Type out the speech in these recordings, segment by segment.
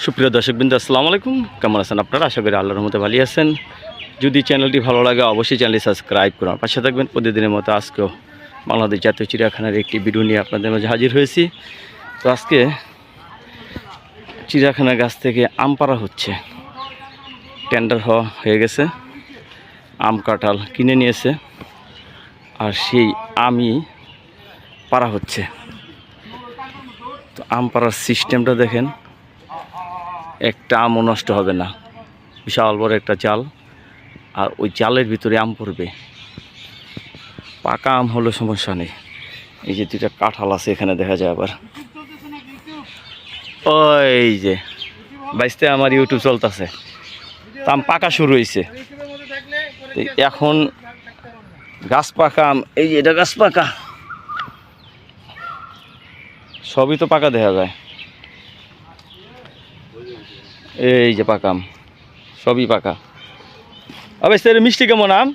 সুপ্রিয় দর্শকবৃন্দ, আসসালামু আলাইকুম। কেমন আছেন আপনারা? আশা করি আল্লাহর মতো ভালো আছেন। যদি চ্যানেলটি ভালো লাগে, অবশ্যই চ্যানেলটি সাবস্ক্রাইব করুন। পাশে থাকবেন প্রতিদিনের মতো আজকেও বাংলাদেশ জাতীয় চিড়িয়াখানার একটি ভিডিও নিয়ে আপনাদের মাঝে হাজির হয়েছি। তো আজকে চিড়িয়াখানার গাছ থেকে আম পাড়া হচ্ছে। টেন্ডার হওয়া হয়ে গেছে। আম কাঁঠাল কিনে নিয়েছে। আর সেই আমি পাড়া হচ্ছে। তো আম পাড়ার সিস্টেমটা দেখেন। একটা আমও নষ্ট হবে না। বিশাল বড় একটা চাল আর ওই চালের ভিতরে আম পড়বে। পাকা আম হলে সমস্যা নেই। এই যে দুইটা কাঁঠাল আছে এখানে দেখা যায় আবার। ওই যে, বাইসতে আমার ইউটিউব চলতেছে। আম পাকা শুরু হয়েছে এখন গাছ পাকা আম, এই যে এটা গাছ পাকা। সবই তো পাকা দেখা যায়। এই যে পাকা আম। সবই পাকা। আবে স্যার মিষ্টি কেমন আম?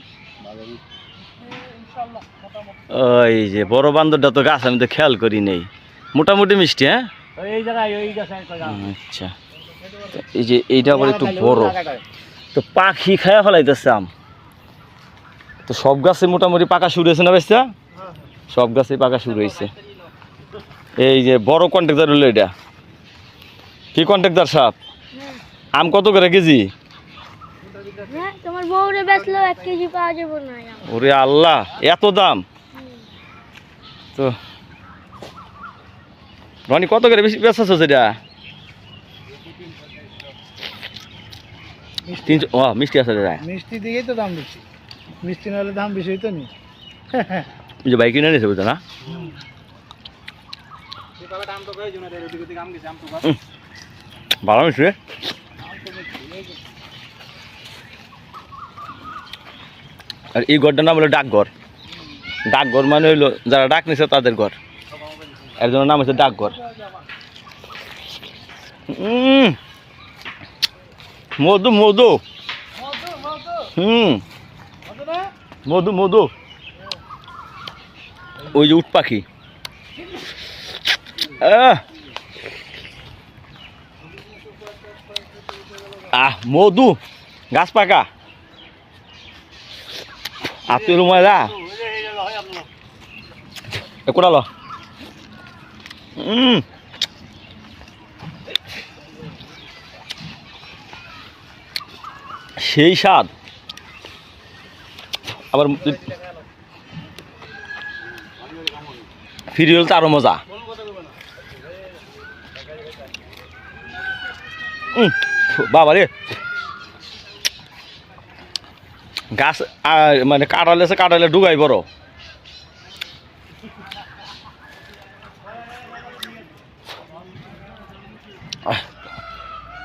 ওই যে বড় বান্দরটা তো গাছ আমি তো খেয়াল করি নেই। মোটামুটি মিষ্টি হ্যাঁ। আচ্ছা। এই যে এইটা আবার একটু বড়। তো পাখি খায়া ফেলাইতেছে আম। তো সব গাছে মোটামুটি পাকা শুরু হয়েছে না বেসা সব গাছে পাকা শুরু হয়েছে। এই যে বড় কন্ট্রাক্টর হলো এটা। কি কন্ট্রাক্টর সাপ? আম কত করে কেজি? হ্যাঁ তোমার বউরে বেচলেও এক কেজি পাওয়া যাবে না ওরে আল্লাহ এত দাম? তো রনি কত করে বেশি বেচাচ্ছ সেটা? তিনশো ও মিষ্টি আছে দাদা মিষ্টি তো দাম বেশি। মিষ্টি না হলে দাম বেশি হইতো নি। যে বাইক কিনে নিয়েছে বুঝতো না? ভালো। আর এই ঘরটার নাম হলো ডাকঘর। ডাকঘর মানে হইল যারা ডাক নিছে তাদের ঘর। একজনের নাম হচ্ছে ডাকঘর। মধু মধু। হুম, মধু মধু। ওই যে উট পাখি। আহ আহ মধু গাছ পাকা। আপেল ময়লা কোটা ল। সেই স্বাদ। আবার ফিরি হলে তো আরও মজা। উম, বাবা রে। গাছ মানে কাটালে সে কাটালে ডুগাই বড়।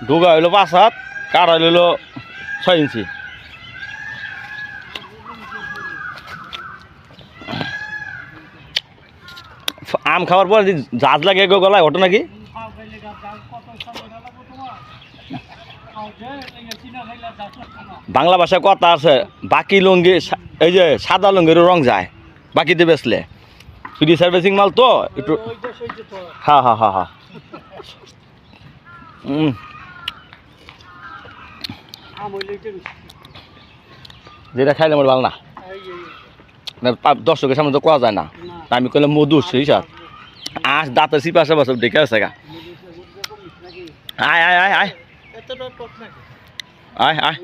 ডুগা হইল পাঁচ হাত কাটা হইল ছয় ইঞ্চি। আম খাওয়ার পর জাজ লাগে গলায়, ওঠে নাকি? বাংলা ভাষায় কথা আছে বাকি লুঙ্গি এই যে সাদা লুঙ্গির রং যায় বাকিতে বেচলে। ফ্রি সার্ভিসিং মাল তো একটু হ্যাঁ হ্যাঁ হ্যাঁ উম, যেটা খাইলে আমার ভালো না। দর্শকের সামনে তো কোয়া যায় না। আমি কইলাম মধু সেই সাথ আস দাঁতের সিপা সাপা সব ডেকে আছে গা। আয় আয় আয় আয়। আয় আয়